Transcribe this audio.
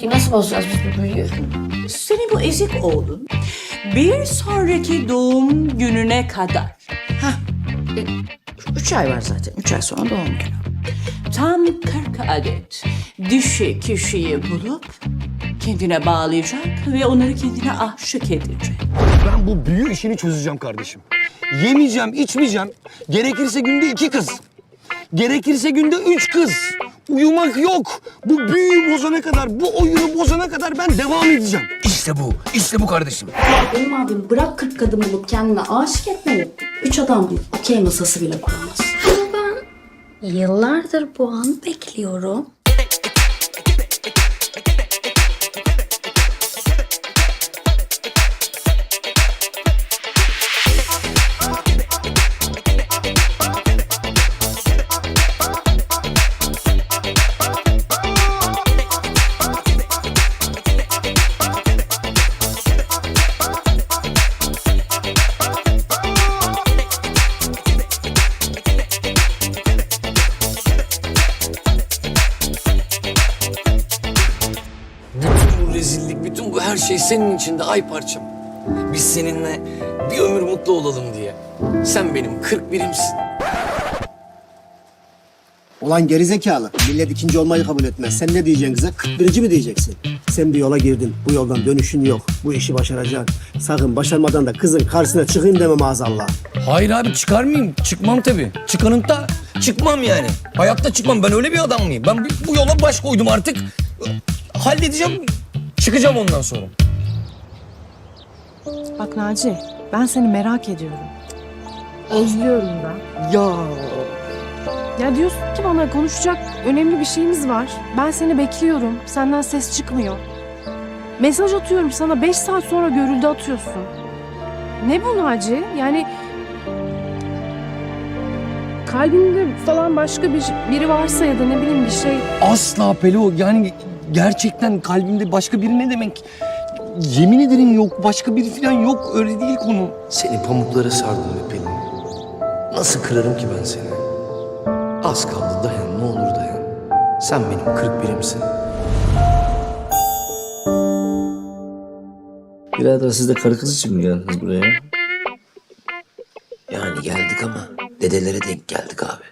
Peki nasıl bozacağız biz bu büyüyü? Senin bu ezik oğlun bir sonraki doğum gününe kadar Hah. e, Üç ay var zaten. Üç ay sonra doğum günü. tam 40 adet dişi kişiyi bulup kendine bağlayacak ve onları kendine aşık edecek. Ben bu büyü işini çözeceğim kardeşim. Yemeyeceğim, içmeyeceğim. Gerekirse günde iki kız. Gerekirse günde üç kız. Uyumak yok. Bu büyüyü bozana kadar, bu oyunu bozana kadar ben devam edeceğim. İşte bu. İşte bu kardeşim. Benim abim bırak 40 kadın bulup kendine aşık etmeyi. Üç adam bulup okey masası bile kuramaz. Ama ben yıllardır bu anı bekliyorum. Rezillik, bütün bu her şey senin içinde ay parçam. Biz seninle bir ömür mutlu olalım diye. Sen benim 41'imsin. Ulan gerizekalı. Millet ikinci olmayı kabul etmez. Sen ne diyeceksin kıza? 41. mi diyeceksin? Sen bir yola girdin. Bu yoldan dönüşün yok. Bu işi başaracaksın. Sakın başarmadan da kızın karşısına çıkayım deme maazallah. Hayır abi çıkar mıyım? Çıkmam tabii. Çıkanım da çıkmam yani. Hayatta çıkmam. Ben öyle bir adam mıyım? Ben bu yola baş koydum artık. Halledeceğim. Çıkacağım ondan sonra. Bak Naci, ben seni merak ediyorum. Özlüyorum da. Ya Ya diyorsun ki bana konuşacak önemli bir şeyimiz var. Ben seni bekliyorum. Senden ses çıkmıyor. Mesaj atıyorum sana. Beş saat sonra görüldü atıyorsun. Ne bu Naci? Yani kalbinde falan başka bir biri varsa ya da ne bileyim bir şey. asla Pelo. Yani gerçekten kalbimde başka biri ne demek? Yemin ederim yok. Başka biri falan yok. Öyle değil konu. Seni pamuklara sardım be Pelin. Nasıl kırarım ki ben seni? Az kaldı dayan ne olur dayan. Sen benim 41'imsin. Birader siz de karı kız için mi geldiniz buraya? Yani geldik ama dedelere denk geldik abi.